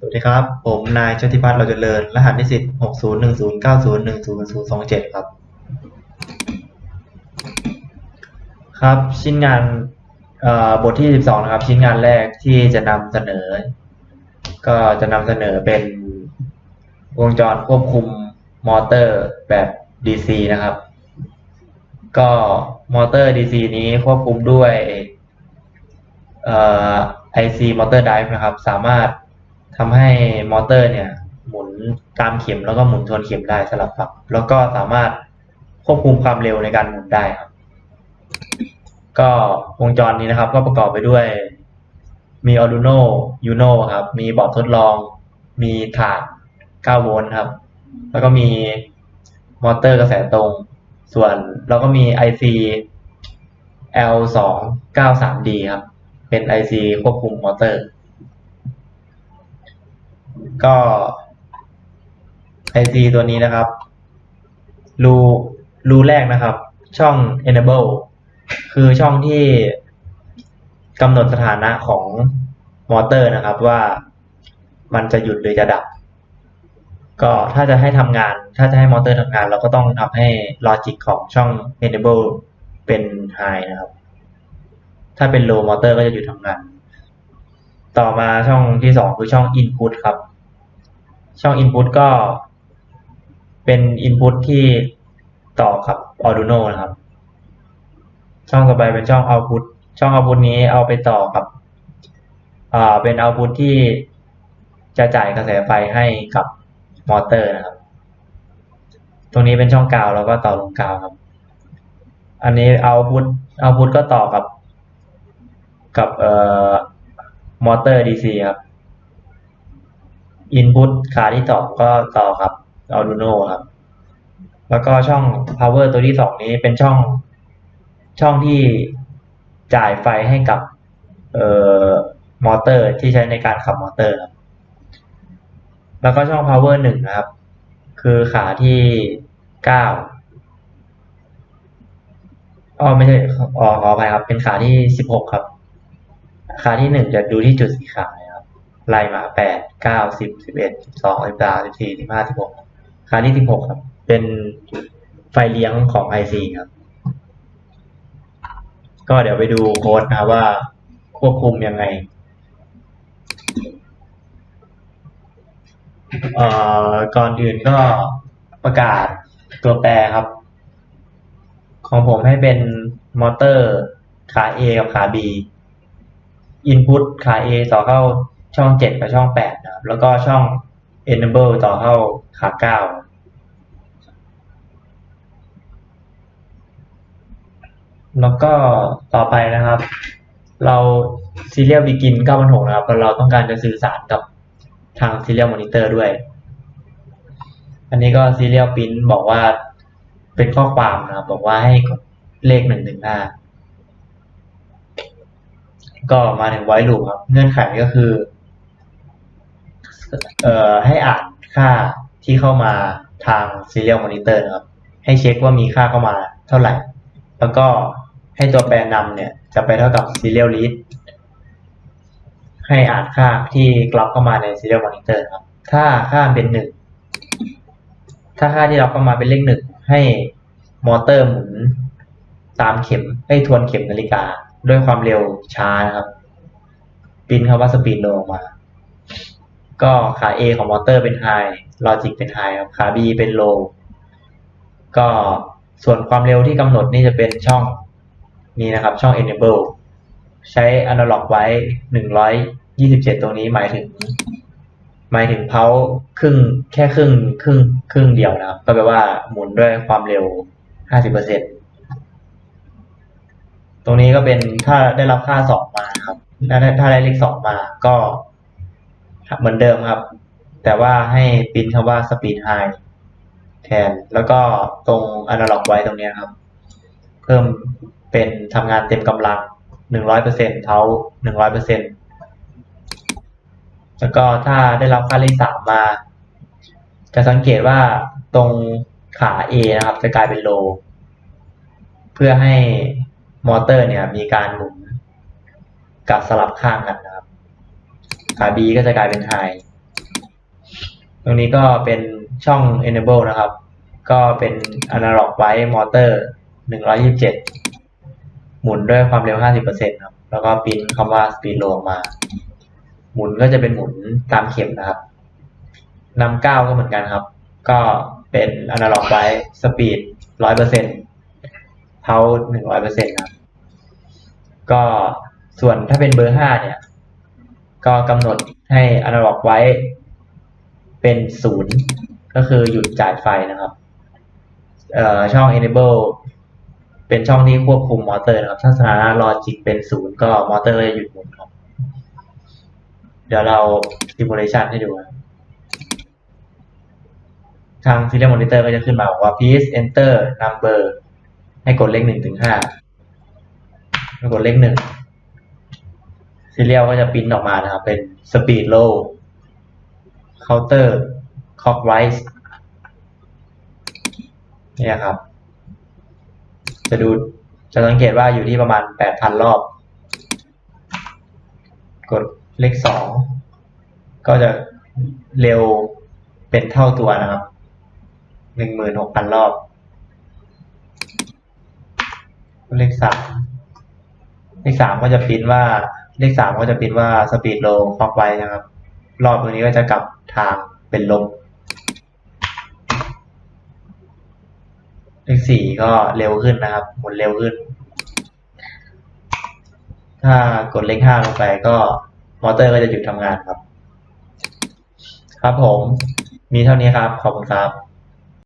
สวัสดีครับ ผมนายชติพัฒน์เราเจริญ รหัสนิสิตหกศูนย์หนึ่งศูนย์เก้าศูนย์หนึ่งศูนย์ศูนย์สองเจ็ดครับ ครับ ชิ้นงานเอ่อบทที่สิบสองนะครับ ชิ้นงานแรกที่จะนำเสนอ ก็จะนำเสนอเป็นวงจรควบคุมมอเตอร์แบบ DC นะครับ ก็มอเตอร์ DC นี้ควบคุมด้วยเอ่อ IC Motor Drive นะครับ สามารถ ทำให้มอเตอร์เนี่ยหมุนตามเข็มแล้วก็หมุนทวนเข็มได้สลับฝัก แล้วก็สามารถควบคุมความเร็วในการหมุนได้ครับ ก็วงจรนี้นะครับ ก็ประกอบไปด้วย มี Arduino Uno ครับ มีบอร์ดทดลอง มีถาด9โวลต์ครับ แล้วก็มีมอเตอร์กระแสตรง ส่วนแล้วก็มี IC L293D ครับ เป็น IC ควบคุมมอเตอร์ ก็ IC ตัวนี้นะครับ รูรูแรกนะครับ ช่อง enable คือช่องที่กำหนดสถานะของมอเตอร์นะครับ ว่ามันจะหยุดหรือจะดับ ก็ถ้าจะให้ทำงาน ถ้าจะให้มอเตอร์ทำงาน เราก็ต้องทำให้ลอจิกของช่อง enable เป็น high นะครับ ถ้าเป็น low มอเตอร์ก็จะหยุดทำงาน ต่อมาช่องที่สองคือช่อง input ครับ ช่อง input ก็เป็น input ที่ต่อกับ Arduino นะครับ ช่องต่อไปเป็นช่อง output ช่อง output นี้เอาไปต่อกับอ่าเป็น output ที่จะจ่ายกระแสไฟให้กับมอเตอร์นะครับ ตรงนี้เป็นช่องกาวแล้วก็ต่อลงกาวครับ อันนี้ output output ก็ต่อกับกับเอ่อมอเตอร์ DC ครับ input ขาที่ต่อก็ต่อกับ Arduino ครับ แล้วก็ช่อง power ตัวที่สองนี้เป็นช่อง ช่องที่จ่ายไฟให้กับเอ่อมอเตอร์ที่ใช้ในการขับมอเตอร์ครับ แล้วก็ช่อง power หนึ่งนะครับ คือขาที่เก้าอ๋อไม่ใช่อ๋อขออภัยครับ เป็นขาที่สิบหกครับ ขาที่หนึ่งจะดูที่จุดสีขาว ไล่มาแปดเก้าสิบสิบเอ็ดสิบสองสิบสามสิบสี่สิบห้าสิบหกขาที่สิบหกครับ เป็นไฟเลี้ยงของ IC ครับ ก็เดี๋ยวไปดูโค้ดนะครับว่าควบคุมยังไงเอ่อก่อนอื่นก็ประกาศตัวแปรครับ ของผมให้เป็นมอเตอร์ขา A กับขา B Input ขา A ต่อเข้า ช่องเจ็ดกับช่องแปดนะครับ แล้วก็ช่อง Enable ต่อเข้าขาเก้าแล้วก็ต่อไปนะครับ เรา Serial Begin 9,600นะครับเราต้องการจะสื่อสารกับทาง Serial Monitor ด้วย อันนี้ก็ Serial Print บอกว่าเป็นข้อความนะครับ บอกว่าให้กดเลขหนึ่งถึงห้าก็มาถึง void loop ครับ เงื่อนไขก็คือ เอ่อให้อ่านค่าที่เข้ามาทาง Serial Monitor นะครับ ให้เช็คว่ามีค่าเข้ามาเท่าไหร่ แล้วก็ให้ตัวแปรนำเนี่ยจะไปเท่ากับ Serial Read ให้อ่านค่าที่กลับเข้ามาใน Serial Monitor ครับ ถ้าค่าเป็นหนึ่ง ถ้าค่าที่เราเข้ามาเป็นเลขหนึ่งให้มอเตอร์หมุนตามเข็มให้ทวนเข็มนาฬิกา ด้วยความเร็วช้านะครับปริ้นคำว่าสปีดโลออกมา ก็ขา A ของมอเตอร์เป็น High ลอจิกเป็น High ครับขา B เป็น Low ก็ส่วนความเร็วที่กำหนดนี่จะเป็นช่องนี้นะครับ ช่อง enable ใช้ analog ไว้ 127 ตรงนี้หมายถึง หมายถึงเพาครึ่งแค่ครึ่งครึ่งครึ่งเดียวนะครับ ก็แปลว่าหมุนด้วยความเร็ว 50%ตรงนี้ก็เป็นถ้าได้รับค่า 2 มาครับถ้าได้ถ้าได้เลข2มาก็ เหมือนเดิมครับ แต่ว่าให้ปิ้นคำว่า speed high แทน แล้วก็ตรง analog ไว้ตรงนี้ครับ เพิ่มเป็นทำงานเต็มกำลัง 100%เท้า 100%แล้วก็ถ้าได้รับค่าเลขสามมา จะสังเกตว่าตรงขา A นะครับ จะกลายเป็นโล เพื่อให้มอเตอร์เนี่ยมีการหมุนกับสลับข้างกันนะ ขา B ก็จะกลายเป็นไฮตรงนี้ก็เป็นช่อง enable นะครับ ก็เป็น analog white motor 127 หมุนด้วยความเร็ว 50%ครับ แล้วก็ปิ้นคำว่า speed low มา หมุนก็จะเป็นหมุนตามเข็มนะครับนำเก้าก็เหมือนกันครับ ก็เป็น analog white speed 100%เท้า100%ครับ ก็ส่วนถ้าเป็นเบอร์ห้าเนี่ย ก็กำหนดให้ analog ไว้เป็นศูนย์ก็คือหยุดจ่ายไฟนะครับเอ่อช่อง enable เป็นช่องที่ควบคุมมอเตอร์นะครับ ถ้าสถานะ logic เป็นศูนย์ก็มอเตอร์จะหยุดหมุนครับ เดี๋ยวเรา simulation ให้ดูนะทาง serial monitor ก็จะขึ้นมาบอกว่า please enter number ให้กดเลขหนึ่งถึงห้ากดเลขหนึ่ง ซีเรียลก็จะปิ้นออกมานะครับ เป็น speed low counter clockwise เนี่ยครับ จะดูจะสังเกตว่าอยู่ที่ประมาณ 8,000 รอบ กดเลขสองก็จะเร็วเป็นเท่าตัวนะครับ 16,000 รอบ เลขสามเลขสามก็จะพิมพ์ว่า เลขสามก็จะพิมพ์ว่าสปีดโลคอกไว้นะครับ รอบตรงนี้ก็จะกลับทางเป็นลบ เลขสี่ก็เร็วขึ้นนะครับ หมุนเร็วขึ้น ถ้ากดเลขห้าลงไปก็มอเตอร์ก็จะหยุดทำงานครับ ครับผม มีเท่านี้ครับ ขอบคุณครับ